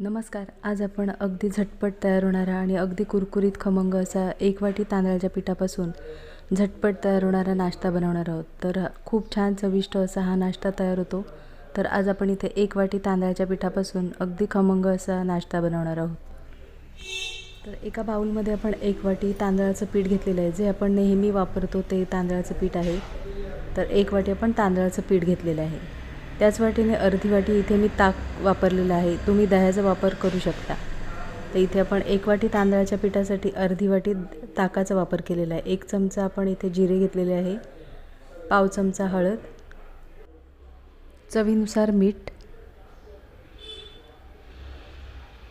नमस्कार. आज आपण अगदी झटपट तयार होणारा आणि अगदी कुरकुरीत खमंग असा एक वाटी तांदळाच्या पिठापासून झटपट तयार होणारा नाश्ता बनवणार आहोत. तर खूप छान चविष्ट असा हा नाश्ता तयार होतो. तर आज आपण इथे एक वाटी तांदळाच्या पिठापासून अगदी खमंग असा नाश्ता बनवणार आहोत. तर एका बाउलमध्ये आपण एक वाटी तांदळाचं पीठ घेतलेलं आहे. जे आपण नेहमी वापरतो ते तांदळाचं पीठ आहे. तर एक वाटी आपण तांदळाचं पीठ घेतलेलं आहे. त्याच वाटीने अर्धी वाटी इथे मी ताक वापरलेलं आहे. तुम्ही दह्याचा वापर करू शकता. तर इथे आपण एक वाटी तांदळाच्या पिठासाठी अर्धी वाटी ताकाचा वापर केलेला आहे. एक चमचा आपण इथे जिरे घेतलेले आहे. पाव चमचा हळद. चवीनुसार मीठ.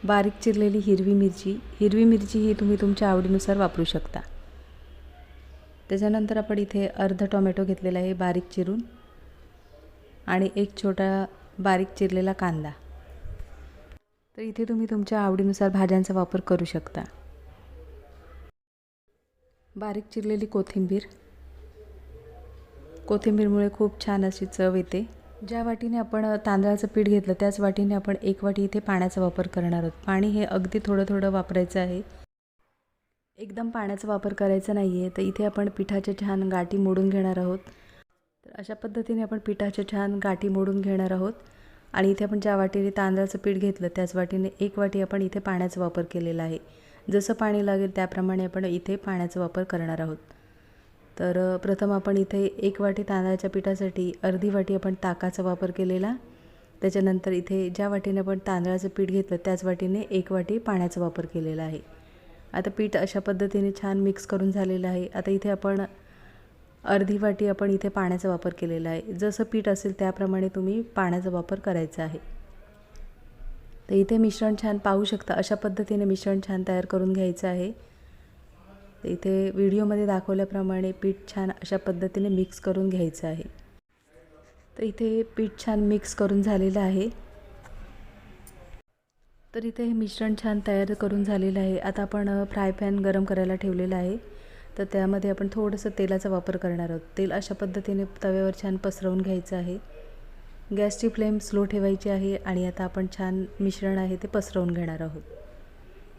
बारीक चिरलेली हिरवी मिरची. हिरवी मिरची ही तुम्ही तुमच्या आवडीनुसार वापरू शकता. त्याच्यानंतर आपण इथे अर्ध टोमॅटो घेतलेला आहे बारीक चिरून. आणि एक छोटा बारीक चिरलेला कांदा. तर इथे तुम्ही तुमच्या आवडीनुसार भाज्यांचा वापर करू शकता. बारीक चिरलेली कोथिंबीर. कोथिंबीरमुळे खूप छान अशी चव येते. ज्या वाटीने आपण तांदळाचं पीठ घेतलं त्याच वाटीने आपण एक वाटी इथे पाण्याचा वापर करणार आहोत. पाणी हे अगदी थोडं थोडं वापरायचं आहे. एकदम पाण्याचा वापर करायचा नाही आहे तर इथे आपण पिठाच्या छान गाठी मोडून घेणार आहोत. तर अशा पद्धतीने आपण पिठाच्या छान गाठी मोडून घेणार आहोत. आणि इथे आपण ज्या वाटीने तांदळाचं पीठ घेतलं त्याच वाटीने एक वाटी आपण इथे पाण्याचा वापर केलेला आहे. जसं पाणी लागेल त्याप्रमाणे आपण इथे पाण्याचा वापर करणार आहोत. तर प्रथम आपण इथे एक वाटी तांदळाच्या पिठासाठी अर्धी वाटी आपण ताकाचा वापर केलेला. त्याच्यानंतर इथे ज्या वाटीने आपण तांदळाचं पीठ घेतलं त्याच वाटीने एक वाटी पाण्याचा वापर केलेला आहे. आता पीठ अशा पद्धतीने छान मिक्स करून झालेलं आहे. आता इथे आपण अर्धी वाटी आपण इथे पाण्याचा वापर केलेला आहे. जसं पीठ असेल त्याप्रमाणे तुम्ही पाण्याचा वापर करायचा आहे. तर इथे मिश्रण छान पाहू शकता. अशा पद्धतीने मिश्रण छान तयार करून घ्यायचं आहे. तर इथे व्हिडिओमध्ये दाखवल्याप्रमाणे पीठ छान अशा पद्धतीने मिक्स करून घ्यायचं आहे. तर इथे पीठ छान मिक्स करून झालेलं आहे. तर इथे हे मिश्रण छान तयार करून झालेलं आहे. आता आपण फ्राय पॅन गरम करायला ठेवलेला आहे. तर त्यामध्ये आपण थोडंसं तेलाचा वापर करणार आहोत. तेल अशा पद्धतीने तव्यावर छान पसरवून घ्यायचं आहे. गॅसची फ्लेम स्लो ठेवायची आहे आणि आता आपण छान मिश्रण आहे ते पसरवून घेणार आहोत.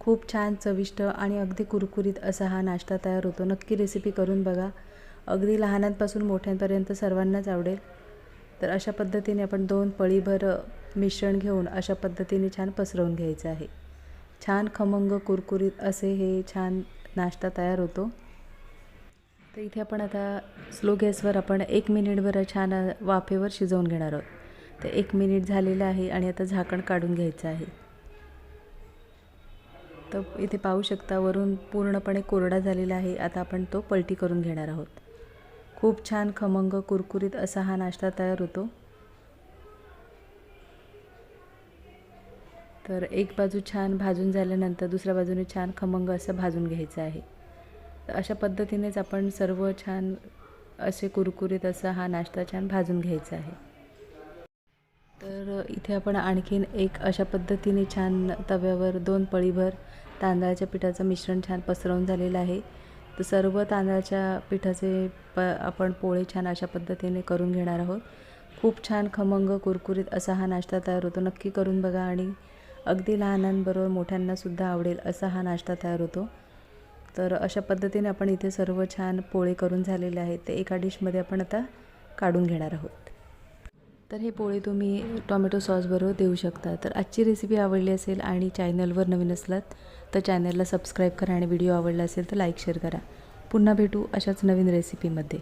खूप छान चविष्ट आणि अगदी कुरकुरीत असा हा नाश्ता तयार होतो. नक्की रेसिपी करून बघा. अगदी लहानांपासून मोठ्यांपर्यंत सर्वांनाच आवडेल. तर अशा पद्धतीने आपण दोन पळीभर मिश्रण घेऊन अशा पद्धतीने छान पसरवून घ्यायचं आहे. छान खमंग कुरकुरीत असे हे छान नाश्ता तयार होतो. तर इथे आपण आता स्लो गॅसवर आपण एक मिनिटभर छान वाफेवर शिजवून घेणार आहोत. तर एक मिनिट झालेलं आहे आणि आता झाकण काढून घ्यायचं आहे. तर इथे पाहू शकता वरून पूर्णपणे कोरडा झालेला आहे. आता आपण तो पलटी करून घेणार आहोत. खूप छान खमंग कुरकुरीत असा हा नाश्ता तयार होतो. तर एक बाजू छान भाजून झाल्यानंतर दुसऱ्या बाजूने छान खमंग असं भाजून घ्यायचं आहे. अशा पद्धतीनेच आपण सर्व छान असे कुरकुरीत असा हा नाश्ता छान भाजून घ्यायचा आहे. तर इथे आपण आणखीन एक अशा पद्धतीने छान तव्यावर दोन पळीभर तांदळाच्या पिठाचं मिश्रण छान पसरवून झालेलं आहे. तर सर्व तांदळाच्या पिठाचे प आपण पोळे छान अशा पद्धतीने करून घेणार आहोत. खूप छान खमंग कुरकुरीत असा हा नाश्ता तयार होतो. नक्की करून बघा आणि अगदी लहानांबरोबर मोठ्यांनासुद्धा आवडेल असा हा नाश्ता तयार होतो. तर अशा पद्धतीने आपण इथे सर्व छान पोळे करून झालेले आहेत. ते एका डिशमध्ये आपण आता काढून घेणार आहोत. तर हे पोळे तुम्ही टॉमॅटो सॉसबरोबर देऊ शकता. तर आजची रेसिपी आवडली असेल आणि चॅनलवर नवीन असलात तर चॅनलला सबस्क्राईब करा आणि व्हिडिओ आवडला असेल तर लाईक शेअर करा. पुन्हा भेटू अशाच नवीन रेसिपीमध्ये